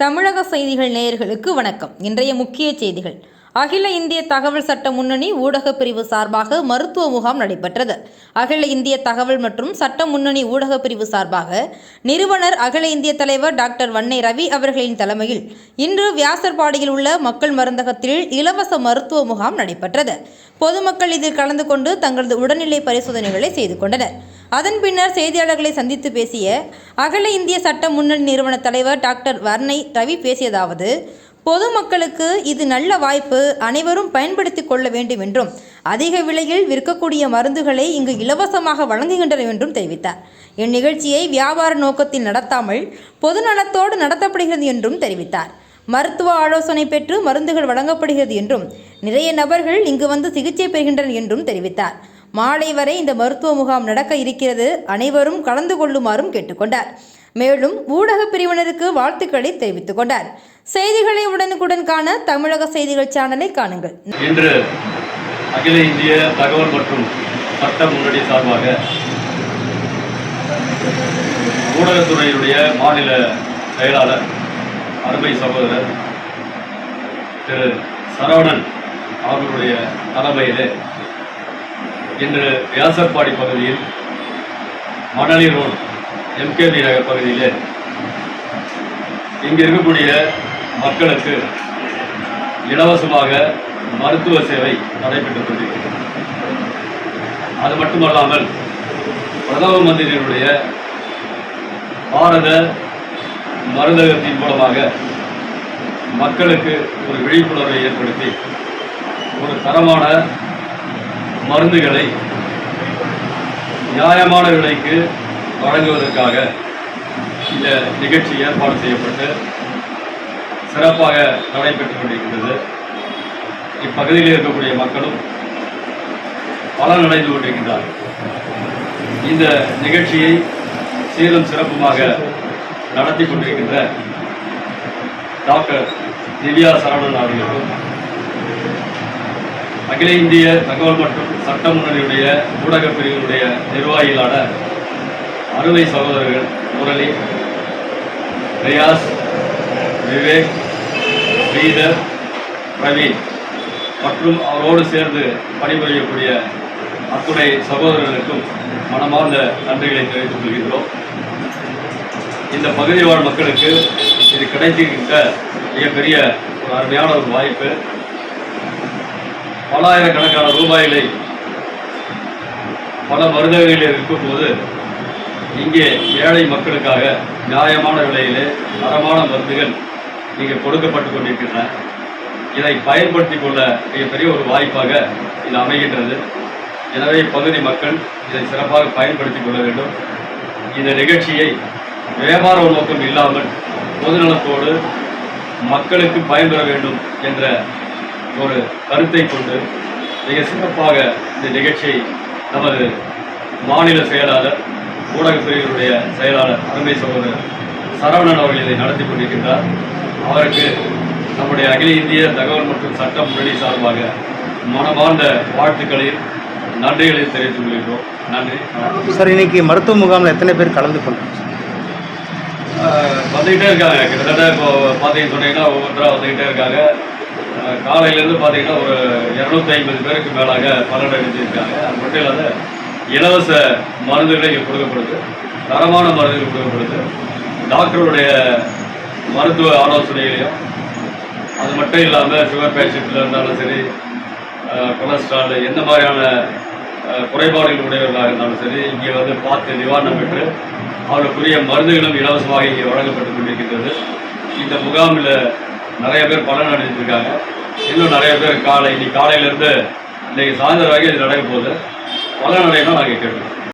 தமிழக செய்திகள் நேயர்களுக்கு வணக்கம். இன்றைய முக்கிய செய்திகள். அகில இந்திய தகவல் சட்ட முன்னணி ஊடகப் பிரிவு சார்பாக மருத்துவ முகாம் நடைபெற்றது. அகில இந்திய தகவல் மற்றும் சட்ட முன்னணி ஊடகப் பிரிவு சார்பாக நிறுவனர் அகில இந்திய தலைவர் டாக்டர் வன்னை ரவி அவர்களின் தலைமையில் இன்று வியாசர்பாடியில் உள்ள மக்கள் மருந்தகத்தில் இலவச மருத்துவ முகாம் நடைபெற்றது. பொதுமக்கள் இதில் கலந்து கொண்டு தங்களது உடல்நிலை பரிசோதனைகளை செய்து கொண்டனர். அதன் பின்னர் செய்தியாளர்களை சந்தித்து பேசிய அகில இந்திய சட்ட முன்னணி நிறுவன தலைவர் டாக்டர் வர்ணை ரவி பேசியதாவது பொதுமக்களுக்கு இது நல்ல வாய்ப்பு. அனைவரும் பயன்படுத்திக் கொள்ள வேண்டும் என்றும் அதிக விலையில் விற்கக்கூடிய மருந்துகளை இங்கு இலவசமாக வழங்குகின்றனர் என்றும் தெரிவித்தார். இந்நிகழ்ச்சியை வியாபார நோக்கத்தில் நடத்தாமல் பொதுநலத்தோடு நடத்தப்படுகிறது என்றும் தெரிவித்தார். மருத்துவ ஆலோசனை பெற்று மருந்துகள் வழங்கப்படுகிறது என்றும் நிறைய நபர்கள் இங்கு வந்து சிகிச்சை பெறுகின்றனர் என்றும் தெரிவித்தார். மாலை வரை இந்த மருத்துவ முகாம் நடக்க இருக்கிறது. அனைவரும் கலந்து கொள்ளுமாறும் கேட்டுக்கொண்டார். மேலும் ஊடக பிரிவினருக்கு வாழ்த்துக்களை தெரிவித்துக் கொண்டார். செய்திகளை உடனுக்குடன் காண தமிழக செய்திகள் சேனலை காணுங்கள். இன்று அகில இந்திய தகவல் மற்றும் சட்ட முன்னணி சார்பாக ஊடகத்துறையினுடைய மாநில செயலாளர் அருமை சகோதரர் திரு சரவணன் அவர்களுடைய தலைமையிலே இன்று வியாசர்பாடி பகுதியில் மணலி ரோடு எம்கேபி நகர் பகுதியிலே இங்கு இருக்கக்கூடிய மக்களுக்கு இலவசமாக மருத்துவ சேவை நடைபெற்றுக் கொண்டிருக்கிறது. அது மட்டுமல்லாமல் பிரதம மந்திரியினுடைய பாரத மருந்தகத்தின் மூலமாக மக்களுக்கு ஒரு விழிப்புணர்வை ஏற்படுத்தி ஒரு தரமான மருந்துகளை நியாயமான விலைக்கு வழங்குவதற்காக இந்த நிகழ்ச்சி ஏற்பாடு செய்யப்பட்டு சிறப்பாக நடைபெற்றுக் கொண்டிருக்கிறது இப்பகுதியில் இருக்கக்கூடிய மக்களும் பலனடைந்து கொண்டிருக்கின்றார்கள். இந்த நிகழ்ச்சியை சீரும் சிறப்புமாக நடத்தி கொண்டிருக்கின்ற டாக்டர் திவ்யா சரவணன் அவர்களுக்கும் அகில இந்திய தகவல் மற்றும் சட்ட முன்னணியுடைய ஊடகப் பிரிவினுடைய நிர்வாகிகளான அறுவை சகோதரர்கள் முரளி ரியாஸ் விவேக் ஸ்ரீதர் பிரவீன் மற்றும் அவரோடு சேர்ந்து பணிபுரியக்கூடிய அத்துணை சகோதரர்களுக்கும் மனமார்ந்த நன்றிகளை தெரிவித்துக் கொள்கின்றோம். இந்த பகுதி வாழ் மக்களுக்கு இது கிடைக்கின்ற மிகப்பெரிய ஒரு அருமையான ஒரு வாய்ப்பு. பலாயிரக்கணக்கான ரூபாய்களை பல மருந்தகங்களில் இருக்கும்போது இங்கே ஏழை மக்களுக்காக நியாயமான விலையிலே தரமான மருந்துகள் இங்கே கொடுக்கப்பட்டு கொண்டிருக்கின்றன. இதை பயன்படுத்திக் கொள்ள மிகப்பெரிய ஒரு வாய்ப்பாக இது அமைகின்றது. எனவே இப்பகுதி மக்கள் இதை சிறப்பாக பயன்படுத்திக் கொள்ள வேண்டும். இந்த நிகழ்ச்சியை வியாபார நோக்கம் இல்லாமல் பொதுநலத்தோடு மக்களுக்கு பயன்பெற வேண்டும் என்ற ஒரு கருத்தை கொண்டு மிக சிறப்பாக இந்த நிகழ்ச்சியை நமது மாநில செயலாளர் ஊடகப் பிரிவினுடைய செயலாளர் அருமை சகோதரர் சரவணன் அவர்கள் இதை நடத்தி கொண்டிருக்கின்றார். அவருக்கு நம்முடைய அகில இந்திய தகவல் மற்றும் சட்ட முன்னணி சார்பாக மனமார்ந்த வாழ்த்துக்களையும் நன்றிகளையும் தெரிவித்துக் கொள்கிறோம் நன்றி. சார் இன்னைக்கு மருத்துவ முகாமில் எத்தனை பேர் கலந்து கொண்டாங்க வந்துக்கிட்டே இருக்காங்க. கிட்டத்தட்ட இப்போ பார்த்தீங்கன்னு சொன்னீங்கன்னா ஒவ்வொருத்தராக வந்துக்கிட்டே இருக்காங்க. காலையிலேருந்து பார்த்தீங்கன்னா ஒரு இரநூத்தி ஐம்பது பேருக்கு மேலாக பலன் அடைஞ்சிருக்காங்க அது மட்டும் இல்லாத இலவச மருந்துகளை இங்கே கொடுக்கப்படுது. தரமான மருந்துகள் கொடுக்கப்படுது. டாக்டருடைய மருத்துவ ஆலோசனைகளையும் அது மட்டும் இல்லாமல் சுகர் பேஷண்ட்டில் இருந்தாலும் சரி கொலஸ்ட்ரால் எந்த மாதிரியான குறைபாடுகள் உடையவர்களாக இருந்தாலும் சரி இங்கே வந்து பார்த்து நிவாரணம் பெற்று அவர்களுக்குரிய மருந்துகளும் இலவசமாக இங்கே வழங்கப்பட்டு கொண்டிருக்கின்றது. இந்த முகாமில் நிறைய பேர் பலன் அடைஞ்சிருக்காங்க. இன்னும் நிறைய பேர் காலை இன்னைக்கு காலையிலேருந்து இன்னைக்கு சாயந்தரம் வரைக்கும் இது நடக்க போகுது. பலன் அடையணும் நாங்கள் கேட்டுருக்கோம்